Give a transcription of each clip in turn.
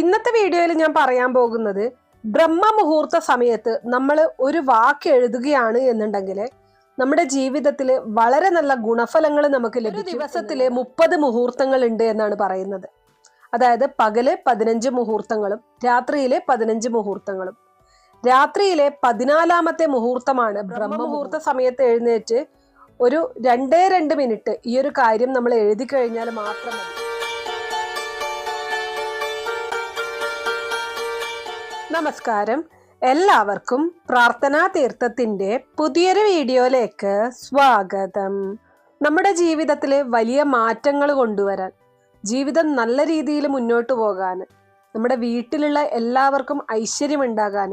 ഇന്നത്തെ വീഡിയോയിൽ ഞാൻ പറയാൻ പോകുന്നത് ബ്രഹ്മ മുഹൂർത്ത സമയത്ത് നമ്മൾ ഒരു വാക്ക് എഴുതുകയാണ് എന്നുണ്ടെങ്കിൽ നമ്മുടെ ജീവിതത്തിൽ വളരെ നല്ല ഗുണഫലങ്ങൾ നമുക്ക് ലഭിക്കും. ദിവസത്തിൽ മുപ്പത് മുഹൂർത്തങ്ങൾ ഉണ്ട് എന്നാണ് പറയുന്നത്. അതായത് പകൽ പതിനഞ്ച് മുഹൂർത്തങ്ങളും രാത്രിയിലെ പതിനഞ്ച് മുഹൂർത്തങ്ങളും. രാത്രിയിലെ പതിനാലാമത്തെ മുഹൂർത്തമാണ് ബ്രഹ്മമുഹൂർത്ത. സമയത്ത് എഴുന്നേറ്റ് ഒരു രണ്ടേ രണ്ട് മിനിറ്റ് ഈ ഒരു കാര്യം നമ്മൾ എഴുതി കഴിഞ്ഞാൽ മാത്രം മതി. നമസ്കാരം. എല്ലാവർക്കും പ്രാർത്ഥനാ തീർത്ഥത്തിന്റെ പുതിയൊരു വീഡിയോയിലേക്ക് സ്വാഗതം. നമ്മുടെ ജീവിതത്തിൽ വലിയ മാറ്റങ്ങൾ കൊണ്ടുവരാൻ ജീവിതം നല്ല രീതിയിൽ മുന്നോട്ട് പോകാൻ നമ്മുടെ വീട്ടിലുള്ള എല്ലാവർക്കും ഐശ്വര്യമുണ്ടാകാൻ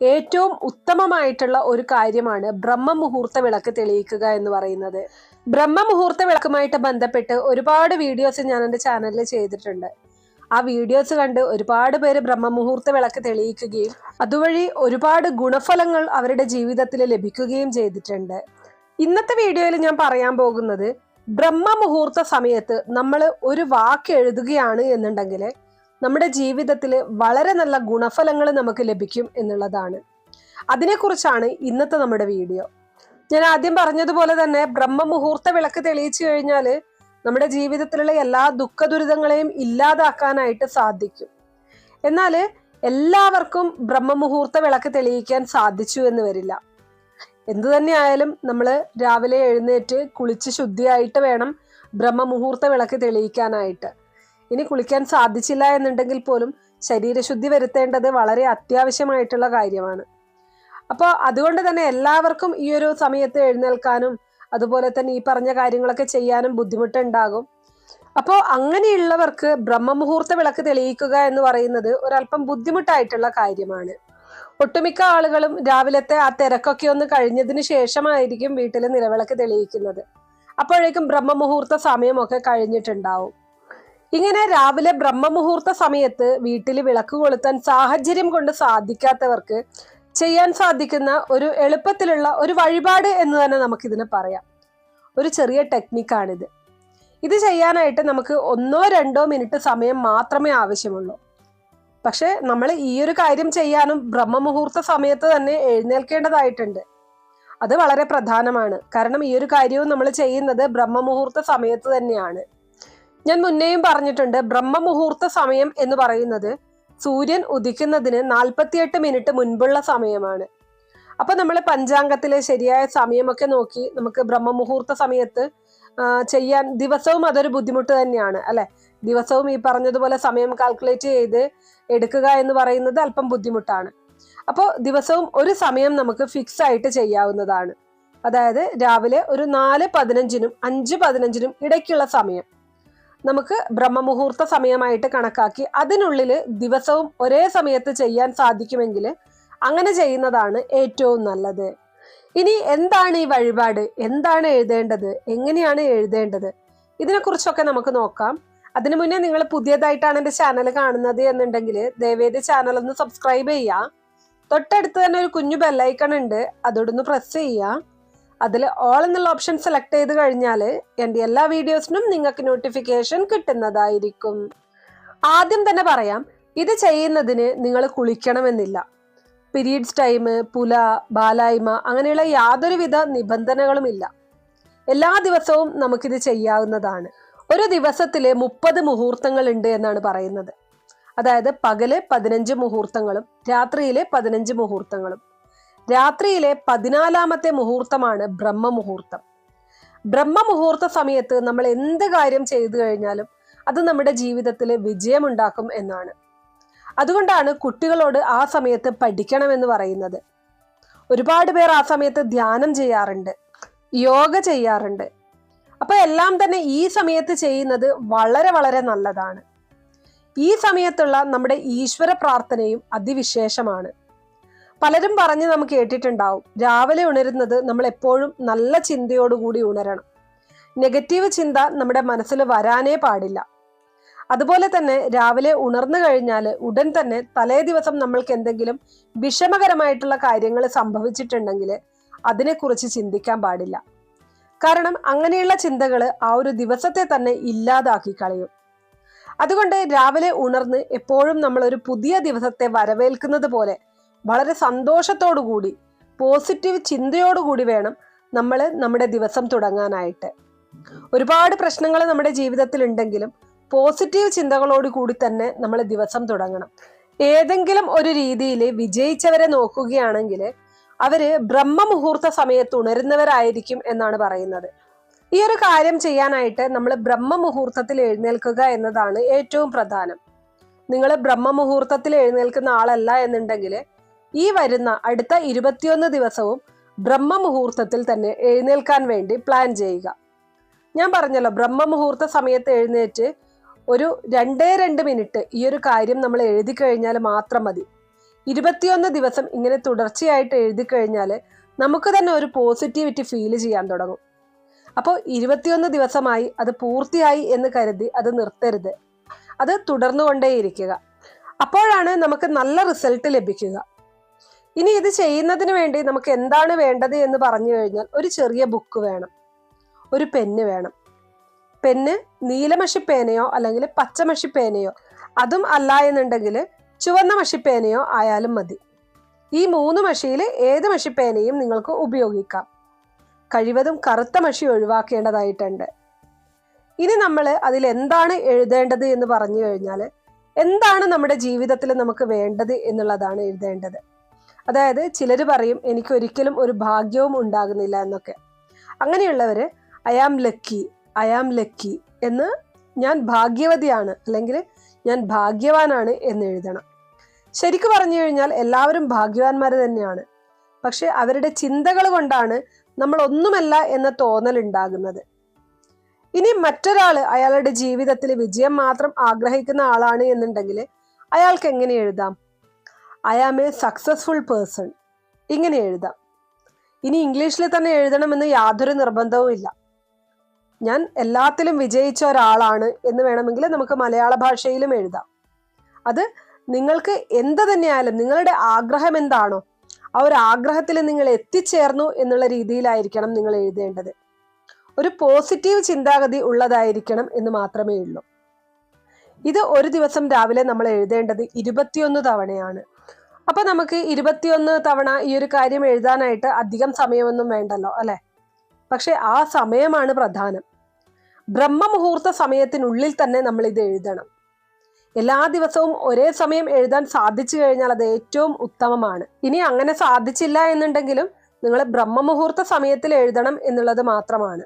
ഏറ്റവും ഉത്തമമായിട്ടുള്ള ഒരു കാര്യമാണ് ബ്രഹ്മമുഹൂർത്ത വിളക്ക് തെളിയിക്കുക എന്ന് പറയുന്നത്. ബ്രഹ്മമുഹൂർത്ത വിളക്കുമായിട്ട് ബന്ധപ്പെട്ട് ഒരുപാട് വീഡിയോസ് ഞാൻ എന്റെ ചാനലിൽ ചെയ്തിട്ടുണ്ട്. ആ വീഡിയോസ് കണ്ട് ഒരുപാട് പേര് ബ്രഹ്മമുഹൂർത്ത വിളക്ക് തെളിയിക്കുകയും അതുവഴി ഒരുപാട് ഗുണഫലങ്ങൾ അവരുടെ ജീവിതത്തിൽ ലഭിക്കുകയും ചെയ്തിട്ടുണ്ട്. ഇന്നത്തെ വീഡിയോയിൽ ഞാൻ പറയാൻ പോകുന്നത് ബ്രഹ്മമുഹൂർത്ത സമയത്ത് നമ്മൾ ഒരു വാക്ക് എഴുതുകയാണ് എന്നുണ്ടെങ്കിൽ നമ്മുടെ ജീവിതത്തിൽ വളരെ നല്ല ഗുണഫലങ്ങൾ നമുക്ക് ലഭിക്കും എന്നുള്ളതാണ്. അതിനെക്കുറിച്ചാണ് ഇന്നത്തെ നമ്മുടെ വീഡിയോ. ഞാൻ ആദ്യം പറഞ്ഞതുപോലെ തന്നെ ബ്രഹ്മമുഹൂർത്ത വിളക്ക് തെളിയിച്ചു കഴിഞ്ഞാൽ നമ്മുടെ ജീവിതത്തിലുള്ള എല്ലാ ദുഃഖ ദുരിതങ്ങളെയും ഇല്ലാതാക്കാനായിട്ട് സാധിക്കും. എന്നാൽ എല്ലാവർക്കും ബ്രഹ്മമുഹൂർത്ത വിളക്ക് തെളിയിക്കാൻ സാധിച്ചു എന്ന് വരില്ല. എന്തു തന്നെയായാലും നമ്മൾ രാവിലെ എഴുന്നേറ്റ് കുളിച്ച് ശുദ്ധിയായിട്ട് വേണം ബ്രഹ്മമുഹൂർത്ത വിളക്ക് തെളിയിക്കാനായിട്ട്. ഇനി കുളിക്കാൻ സാധിച്ചില്ല എന്നുണ്ടെങ്കിൽ പോലും ശരീരശുദ്ധി വരുത്തേണ്ടത് വളരെ അത്യാവശ്യമായിട്ടുള്ള കാര്യമാണ്. അപ്പോൾ അതുകൊണ്ട് തന്നെ എല്ലാവർക്കും ഈ ഒരു സമയത്ത് എഴുന്നേൽക്കാനും അതുപോലെ തന്നെ ഈ പറഞ്ഞ കാര്യങ്ങളൊക്കെ ചെയ്യാനും ബുദ്ധിമുട്ടുണ്ടാകും. അപ്പോൾ അങ്ങനെയുള്ളവർക്ക് ബ്രഹ്മമുഹൂർത്ത വിളക്ക് തെളിയിക്കുക എന്ന് പറയുന്നത് ഒരല്പം ബുദ്ധിമുട്ടായിട്ടുള്ള കാര്യമാണ്. ഒട്ടുമിക്ക ആളുകളും രാവിലത്തെ ആ തിരക്കൊക്കെ ഒന്ന് കഴിഞ്ഞതിന് ശേഷമായിരിക്കും വീട്ടിൽ നിലവിളക്ക് തെളിയിക്കുന്നത്. അപ്പോഴേക്കും ബ്രഹ്മമുഹൂർത്ത സമയമൊക്കെ കഴിഞ്ഞിട്ടുണ്ടാവും. ഇങ്ങനെ രാവിലെ ബ്രഹ്മമുഹൂർത്ത സമയത്ത് വീട്ടിൽ വിളക്ക് കൊളുത്താൻ സാഹചര്യം കൊണ്ട് സാധിക്കാത്തവർക്ക് ചെയ്യാൻ സാധിക്കുന്ന ഒരു എളുപ്പത്തിലുള്ള ഒരു വഴിപാട് എന്ന് തന്നെ നമുക്കിതിനെ പറയാം. ഒരു ചെറിയ ടെക്നിക്കാണിത് ഇത് ചെയ്യാനായിട്ട് നമുക്ക് ഒന്നോ രണ്ടോ മിനിറ്റ് സമയം മാത്രമേ ആവശ്യമുള്ളൂ. പക്ഷെ നമ്മൾ ഈ ഒരു കാര്യം ചെയ്യാനും ബ്രഹ്മമുഹൂർത്ത സമയത്ത് തന്നെ എഴുന്നേൽക്കേണ്ടതായിട്ടുണ്ട്. അത് വളരെ പ്രധാനമാണ്. കാരണം ഈ ഒരു കാര്യവും നമ്മൾ ചെയ്യുന്നത് ബ്രഹ്മമുഹൂർത്ത സമയത്ത് തന്നെയാണ്. ഞാൻ മുന്നേയും പറഞ്ഞിട്ടുണ്ട് ബ്രഹ്മമുഹൂർത്ത സമയം എന്ന് പറയുന്നത് സൂര്യൻ ഉദിക്കുന്നതിന് നാൽപ്പത്തിയെട്ട് മിനിറ്റ് മുൻപുള്ള സമയമാണ്. അപ്പൊ നമ്മൾ പഞ്ചാംഗത്തിലെ ശരിയായ സമയമൊക്കെ നോക്കി നമുക്ക് ബ്രഹ്മമുഹൂർത്ത സമയത്ത് ചെയ്യാൻ ദിവസവും അതൊരു ബുദ്ധിമുട്ട് തന്നെയാണ് അല്ലെ? ദിവസവും ഈ പറഞ്ഞതുപോലെ സമയം കാൽക്കുലേറ്റ് ചെയ്ത് എടുക്കുക എന്ന് പറയുന്നത് അല്പം ബുദ്ധിമുട്ടാണ്. അപ്പോൾ ദിവസവും ഒരു സമയം നമുക്ക് ഫിക്സ് ആയിട്ട് ചെയ്യാവുന്നതാണ്. അതായത് രാവിലെ ഒരു നാല് പതിനഞ്ചിനും അഞ്ച് പതിനഞ്ചിനും ഇടയ്ക്കുള്ള സമയം. നമുക്ക് ബ്രഹ്മമുഹൂർത്ത സമയമായിട്ട് കണക്കാക്കി അതിനുള്ളിൽ ദിവസവും ഒരേ സമയത്ത് ചെയ്യാൻ സാധിക്കുമെങ്കിൽ അങ്ങനെ ചെയ്യുന്നതാണ് ഏറ്റവും നല്ലത്. ഇനി എന്താണ് ഈ വഴിപാട്? എന്താണ് എഴുതേണ്ടത്? എങ്ങനെയാണ് എഴുതേണ്ടത്? ഇതിനെക്കുറിച്ചൊക്കെ നമുക്ക് നോക്കാം. അതിനു മുന്നേ നിങ്ങൾ പുതിയതായിട്ടാണ് എന്റെ ചാനൽ കാണുന്നത് എന്നുണ്ടെങ്കിൽ ദേവേദ ചാനൽ ഒന്ന് സബ്സ്ക്രൈബ് ചെയ്യുക. തൊട്ടടുത്ത് തന്നെ ഒരു കുഞ്ഞു ബെല്ലൈക്കൺ ഉണ്ട്. അതോടൊന്ന് പ്രസ് ചെയ്യുക. അതിൽ ഓൾ എന്നുള്ള ഓപ്ഷൻ സെലക്ട് ചെയ്ത് കഴിഞ്ഞാൽ എന്റെ എല്ലാ വീഡിയോസിനും നിങ്ങൾക്ക് നോട്ടിഫിക്കേഷൻ കിട്ടുന്നതായിരിക്കും. ആദ്യം തന്നെ പറയാം ഇത് ചെയ്യുന്നതിന് നിങ്ങൾ കുളിക്കണമെന്നില്ല. പീരീഡ്സ് ടൈം പുല ബാലായ്മ അങ്ങനെയുള്ള യാതൊരുവിധ നിബന്ധനകളുമില്ല എല്ലാ ദിവസവും നമുക്കിത് ചെയ്യാവുന്നതാണ്. ഒരു ദിവസത്തിലെ മുപ്പത് മുഹൂർത്തങ്ങൾ ഉണ്ട് എന്നാണ് പറയുന്നത്. അതായത് പകൽ പതിനഞ്ച് മുഹൂർത്തങ്ങളും രാത്രിയിലെ പതിനഞ്ച് മുഹൂർത്തങ്ങളും. രാത്രിയിലെ പതിനാലാമത്തെ മുഹൂർത്തമാണ് ബ്രഹ്മമുഹൂർത്തം. ബ്രഹ്മമുഹൂർത്ത സമയത്ത് നമ്മൾ എന്ത് കാര്യം ചെയ്തു കഴിഞ്ഞാലും അത് നമ്മുടെ ജീവിതത്തിൽ വിജയമുണ്ടാക്കും എന്നാണ്. അതുകൊണ്ടാണ് കുട്ടികളോട് ആ സമയത്ത് പഠിക്കണമെന്ന് പറയുന്നത്. ഒരുപാട് പേർ ആ സമയത്ത് ധ്യാനം ചെയ്യാറുണ്ട് യോഗ ചെയ്യാറുണ്ട്. അപ്പൊ എല്ലാം തന്നെ ഈ സമയത്ത് ചെയ്യുന്നത് വളരെ വളരെ നല്ലതാണ്. ഈ സമയത്തുള്ള നമ്മുടെ ഈശ്വര പ്രാർത്ഥനയും അതിവിശേഷമാണ്. പലരും പറഞ്ഞ് നമുക്ക് കേട്ടിട്ടുണ്ടാവും. രാവിലെ ഉണരുന്നത് നമ്മൾ എപ്പോഴും നല്ല ചിന്തയോടുകൂടി ഉണരണം. നെഗറ്റീവ് ചിന്ത നമ്മുടെ മനസ്സിൽ വരാനേ പാടില്ല. അതുപോലെ തന്നെ രാവിലെ ഉണർന്നു കഴിഞ്ഞാൽ ഉടൻ തന്നെ തലേ ദിവസം നമ്മൾക്ക് എന്തെങ്കിലും വിഷമകരമായിട്ടുള്ള കാര്യങ്ങൾ സംഭവിച്ചിട്ടുണ്ടെങ്കിൽ അതിനെക്കുറിച്ച് ചിന്തിക്കാൻ പാടില്ല. കാരണം അങ്ങനെയുള്ള ചിന്തകൾ ആ ഒരു ദിവസത്തെ തന്നെ ഇല്ലാതാക്കി കളയും. അതുകൊണ്ട് രാവിലെ ഉണർന്ന് എപ്പോഴും നമ്മൾ ഒരു പുതിയ ദിവസത്തെ വരവേൽക്കുന്നത് പോലെ വളരെ സന്തോഷത്തോടു കൂടി പോസിറ്റീവ് ചിന്തയോടുകൂടി വേണം നമ്മൾ നമ്മുടെ ദിവസം തുടങ്ങാനായിട്ട്. ഒരുപാട് പ്രശ്നങ്ങൾ നമ്മുടെ ജീവിതത്തിൽ ഉണ്ടെങ്കിലും പോസിറ്റീവ് ചിന്തകളോട് കൂടി തന്നെ നമ്മൾ ദിവസം തുടങ്ങണം. ഏതെങ്കിലും ഒരു രീതിയിൽ വിജയിച്ചവരെ നോക്കുകയാണെങ്കിൽ അവർ ബ്രഹ്മമുഹൂർത്ത സമയത്ത് ഉണരുന്നവരായിരിക്കും എന്നാണ് പറയുന്നത്. ഈ ഒരു കാര്യം ചെയ്യാനായിട്ട് നമ്മൾ ബ്രഹ്മമുഹൂർത്തത്തിൽ എഴുന്നേൽക്കുക എന്നതാണ് ഏറ്റവും പ്രധാനം. നിങ്ങൾ ബ്രഹ്മമുഹൂർത്തത്തിൽ എഴുന്നേൽക്കുന്ന ആളല്ല എന്നുണ്ടെങ്കിൽ ഈ വരുന്ന അടുത്ത ഇരുപത്തിയൊന്ന് ദിവസവും ബ്രഹ്മമുഹൂർത്തത്തിൽ തന്നെ എഴുന്നേൽക്കാൻ വേണ്ടി പ്ലാൻ ചെയ്യുക. ഞാൻ പറഞ്ഞല്ലോ ബ്രഹ്മമുഹൂർത്ത സമയത്ത് എഴുന്നേറ്റ് ഒരു രണ്ടേ രണ്ട് മിനിറ്റ് ഈ ഒരു കാര്യം നമ്മൾ എഴുതി കഴിഞ്ഞാൽ മാത്രം മതി. ഇരുപത്തിയൊന്ന് ദിവസം ഇങ്ങനെ തുടർച്ചയായിട്ട് എഴുതി കഴിഞ്ഞാൽ നമുക്ക് തന്നെ ഒരു പോസിറ്റിവിറ്റി ഫീൽ ചെയ്യാൻ തുടങ്ങും. അപ്പോൾ ഇരുപത്തിയൊന്ന് ദിവസമായി അത് പൂർത്തിയായി എന്ന് കരുതി അത് നിർത്തരുത്. അത് തുടർന്നുകൊണ്ടേയിരിക്കുക. അപ്പോഴാണ് നമുക്ക് നല്ല റിസൾട്ട് ലഭിക്കുക. ഇനി ഇത് ചെയ്യുന്നതിന് വേണ്ടി നമുക്ക് എന്താണ് വേണ്ടത് എന്ന് പറഞ്ഞു കഴിഞ്ഞാൽ ഒരു ചെറിയ ബുക്ക് വേണം. ഒരു പെന്ന് വേണം. പെന്ന് നീലമഷിപ്പേനയോ അല്ലെങ്കിൽ പച്ചമഷിപ്പേനയോ അതും അല്ല എന്നുണ്ടെങ്കിൽ ചുവന്ന മഷിപ്പേനയോ ആയാലും മതി. ഈ മൂന്ന് മഷിയിൽ ഏത് മഷിപ്പേനയും നിങ്ങൾക്ക് ഉപയോഗിക്കാം. കഴിവതും കറുത്ത മഷി ഒഴിവാക്കേണ്ടതായിട്ടുണ്ട്. ഇനി നമ്മൾ അതിൽ എന്താണ് എഴുതേണ്ടത് എന്ന് പറഞ്ഞു കഴിഞ്ഞാൽ എന്താണ് നമ്മുടെ ജീവിതത്തിൽ നമുക്ക് വേണ്ടത് എന്നുള്ളതാണ് എഴുതേണ്ടത്. അതായത് ചിലർ പറയും എനിക്ക് ഒരിക്കലും ഒരു ഭാഗ്യവും ഉണ്ടാകുന്നില്ല എന്നൊക്കെ. അങ്ങനെയുള്ളവർ I am lucky I am lucky എന്ന് ഞാൻ ഭാഗ്യവതിയാണ് അല്ലെങ്കിൽ ഞാൻ ഭാഗ്യവാനാണ് എന്ന് എഴുതണം. ശരിക്കു പറഞ്ഞു കഴിഞ്ഞാൽ എല്ലാവരും ഭാഗ്യവാന്മാർ തന്നെയാണ്. പക്ഷെ അവരുടെ ചിന്തകൾ കൊണ്ടാണ് നമ്മൾ ഒന്നുമല്ല എന്ന തോന്നൽ ഉണ്ടാകുന്നത്. ഇനി മറ്റൊരാൾ അയാളുടെ ജീവിതത്തിൽ വിജയം മാത്രം ആഗ്രഹിക്കുന്ന ആളാണ് എന്നുണ്ടെങ്കിൽ അയാൾക്ക് എങ്ങനെ എഴുതാം? I am a successful person ഇങ്ങനെ എഴുതാം. ഇനി ഇംഗ്ലീഷിൽ തന്നെ എഴുതണമെന്ന് യാതൊരു നിർബന്ധവും ഇല്ല. ഞാൻ എല്ലാത്തിലും വിജയിച്ച ഒരാളാണ് എന്ന് വേണമെങ്കിൽ നമുക്ക് മലയാള ഭാഷയിലും എഴുതാം. അത് നിങ്ങൾക്ക് എന്ത് തന്നെയായാലും നിങ്ങളുടെ ആഗ്രഹം എന്താണോ ആ ഒരു ആഗ്രഹത്തിൽ നിങ്ങൾ എത്തിച്ചേർന്നു എന്നുള്ള രീതിയിലായിരിക്കണം നിങ്ങൾ എഴുതേണ്ടത്. ഒരു പോസിറ്റീവ് ചിന്താഗതി ഉള്ളതായിരിക്കണം എന്ന് മാത്രമേ ഉള്ളൂ. ഇത് ഒരു ദിവസം രാവിലെ നമ്മൾ എഴുതേണ്ടത് ഇരുപത്തിയൊന്ന് തവണയാണ്. അപ്പൊ നമുക്ക് ഇരുപത്തിയൊന്ന് തവണ ഈ ഒരു കാര്യം എഴുതാനായിട്ട് അധികം സമയമൊന്നും വേണ്ടല്ലോ അല്ലെ? പക്ഷെ ആ സമയമാണ് പ്രധാനം. ബ്രഹ്മമുഹൂർത്ത സമയത്തിനുള്ളിൽ തന്നെ നമ്മൾ ഇത് എഴുതണം. എല്ലാ ദിവസവും ഒരേ സമയം എഴുതാൻ സാധിച്ചു കഴിഞ്ഞാൽ അത് ഏറ്റവും ഉത്തമമാണ്. ഇനി അങ്ങനെ സാധിച്ചില്ല എന്നുണ്ടെങ്കിലും നിങ്ങൾ ബ്രഹ്മമുഹൂർത്ത സമയത്തിൽ എഴുതണം എന്നുള്ളത് മാത്രമാണ്.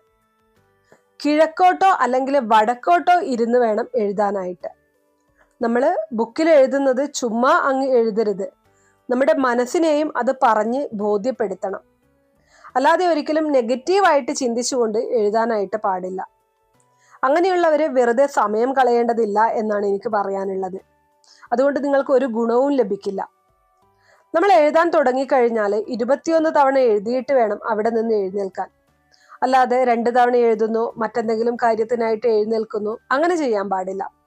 കിഴക്കോട്ടോ അല്ലെങ്കിൽ വടക്കോട്ടോ ഇരുന്ന് വേണം എഴുതാനായിട്ട്. നമ്മൾ ബുക്കിൽ എഴുതുന്നത് ചുമ്മാ അങ്ങ് എഴുതരുത്. നമ്മുടെ മനസ്സിനെയും അത് പറഞ്ഞ് ബോധ്യപ്പെടുത്തണം. അല്ലാതെ ഒരിക്കലും നെഗറ്റീവായിട്ട് ചിന്തിച്ചുകൊണ്ട് എഴുതാനായിട്ട് പാടില്ല. അങ്ങനെയുള്ളവരെ വെറുതെ സമയം കളയേണ്ടതില്ല എന്നാണ് എനിക്ക് പറയാനുള്ളത്. അതുകൊണ്ട് നിങ്ങൾക്ക് ഒരു ഗുണവും ലഭിക്കില്ല. നമ്മൾ എഴുതാൻ തുടങ്ങിക്കഴിഞ്ഞാൽ ഇരുപത്തിയൊന്ന് തവണ എഴുതിയിട്ട് വേണം അവിടെ നിന്ന് എഴുന്നേൽക്കാൻ. അല്ലാതെ രണ്ട് തവണ എഴുതുന്നു മറ്റെന്തെങ്കിലും കാര്യത്തിനായിട്ട് എഴുന്നേൽക്കുന്നു അങ്ങനെ ചെയ്യാൻ പാടില്ല.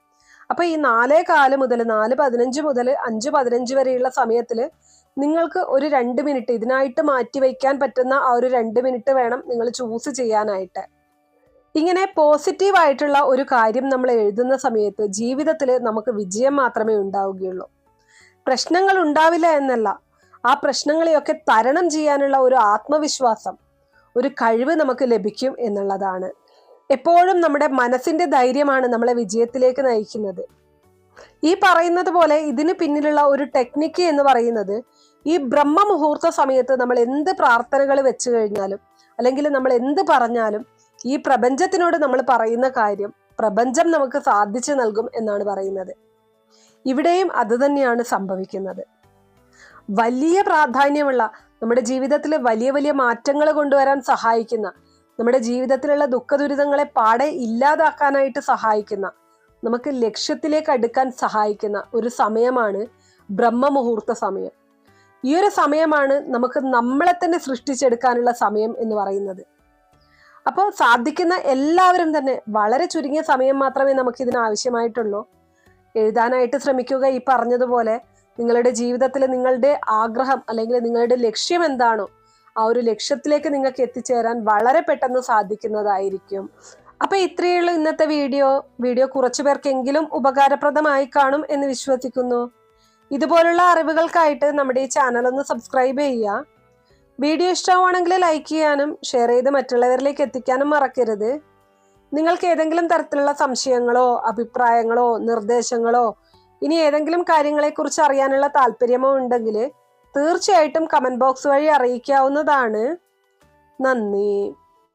അപ്പൊ ഈ നാലേ കാൽ മുതൽ നാല് പതിനഞ്ച് മുതൽ അഞ്ച് പതിനഞ്ച് വരെയുള്ള സമയത്തിൽ നിങ്ങൾക്ക് ഒരു രണ്ട് മിനിറ്റ് ഇതിനായിട്ട് മാറ്റി വയ്ക്കാൻ പറ്റുന്ന ആ ഒരു രണ്ട് മിനിറ്റ് വേണം നിങ്ങൾ ചൂസ് ചെയ്യാനായിട്ട്. ഇങ്ങനെ പോസിറ്റീവ് ആയിട്ടുള്ള ഒരു കാര്യം നമ്മൾ എഴുതുന്ന സമയത്ത് ജീവിതത്തിൽ നമുക്ക് വിജയം മാത്രമേ ഉണ്ടാവുകയുള്ളൂ. പ്രശ്നങ്ങൾ ഉണ്ടാവില്ല എന്നല്ല ആ പ്രശ്നങ്ങളെയൊക്കെ തരണം ചെയ്യാനുള്ള ഒരു ആത്മവിശ്വാസം ഒരു കഴിവ് നമുക്ക് ലഭിക്കും എന്നുള്ളതാണ്. എപ്പോഴും നമ്മുടെ മനസ്സിന്റെ ധൈര്യമാണ് നമ്മളെ വിജയത്തിലേക്ക് നയിക്കുന്നത്. ഈ പറയുന്നത് പോലെ ഇതിന് പിന്നിലുള്ള ഒരു ടെക്നിക്ക് എന്ന് പറയുന്നത് ഈ ബ്രഹ്മ മുഹൂർത്ത സമയത്ത് നമ്മൾ എന്ത് പ്രാർത്ഥനകൾ വെച്ചു കഴിഞ്ഞാലും അല്ലെങ്കിൽ നമ്മൾ എന്ത് പറഞ്ഞാലും ഈ പ്രപഞ്ചത്തിനോട് നമ്മൾ പറയുന്ന കാര്യം പ്രപഞ്ചം നമുക്ക് സാധിച്ചു നൽകും എന്നാണ് പറയുന്നത്. ഇവിടെയും അത് തന്നെയാണ് സംഭവിക്കുന്നത്. വലിയ പ്രാധാന്യമുള്ള നമ്മുടെ ജീവിതത്തിലെ വലിയ വലിയ മാറ്റങ്ങൾ കൊണ്ടുവരാൻ സഹായിക്കുന്ന നമ്മുടെ ജീവിതത്തിലുള്ള ദുഃഖ ദുരിതങ്ങളെ പാടെ ഇല്ലാതാക്കാനായിട്ട് സഹായിക്കുന്ന നമുക്ക് ലക്ഷ്യത്തിലേക്ക് അടുക്കാൻ സഹായിക്കുന്ന ഒരു സമയമാണ് ബ്രഹ്മമുഹൂർത്ത സമയം. ഈ ഒരു സമയമാണ് നമുക്ക് നമ്മളെ തന്നെ സൃഷ്ടിച്ചെടുക്കാനുള്ള സമയം എന്ന് പറയുന്നത്. അപ്പോൾ സാധിക്കുന്ന എല്ലാവരും തന്നെ വളരെ ചുരുങ്ങിയ സമയം മാത്രമേ നമുക്ക് ഇതിന് ആവശ്യമായിട്ടുള്ളൂ. എഴുതാനായിട്ട് ശ്രമിക്കുക. ഈ പറഞ്ഞതുപോലെ നിങ്ങളുടെ ജീവിതത്തിൽ നിങ്ങളുടെ ആഗ്രഹം അല്ലെങ്കിൽ നിങ്ങളുടെ ലക്ഷ്യം എന്താണോ ആ ഒരു ലക്ഷ്യത്തിലേക്ക് നിങ്ങൾക്ക് എത്തിച്ചേരാൻ വളരെ പെട്ടെന്ന് സാധിക്കുന്നതായിരിക്കും. അപ്പൊ ഇത്രയേ ഉള്ളൂ ഇന്നത്തെ വീഡിയോ. വീഡിയോ കുറച്ചു പേർക്കെങ്കിലും ഉപകാരപ്രദമായി കാണും എന്ന് വിശ്വസിക്കുന്നു. ഇതുപോലുള്ള അറിവുകൾക്കായിട്ട് നമ്മുടെ ഈ ചാനൽ ഒന്ന് സബ്സ്ക്രൈബ് ചെയ്യുക. വീഡിയോ ഇഷ്ടമാണെങ്കിൽ ലൈക്ക് ചെയ്യാനും ഷെയർ ചെയ്ത് മറ്റുള്ളവരിലേക്ക് എത്തിക്കാനും മറക്കരുത്. നിങ്ങൾക്ക് ഏതെങ്കിലും തരത്തിലുള്ള സംശയങ്ങളോ അഭിപ്രായങ്ങളോ നിർദ്ദേശങ്ങളോ ഇനി ഏതെങ്കിലും കാര്യങ്ങളെക്കുറിച്ച് അറിയാനുള്ള താല്പര്യമോ ഉണ്ടെങ്കിൽ തീർച്ചയായിട്ടും കമന്റ് ബോക്സ് വഴി അറിയിക്കാവുന്നതാണ്. നന്ദി.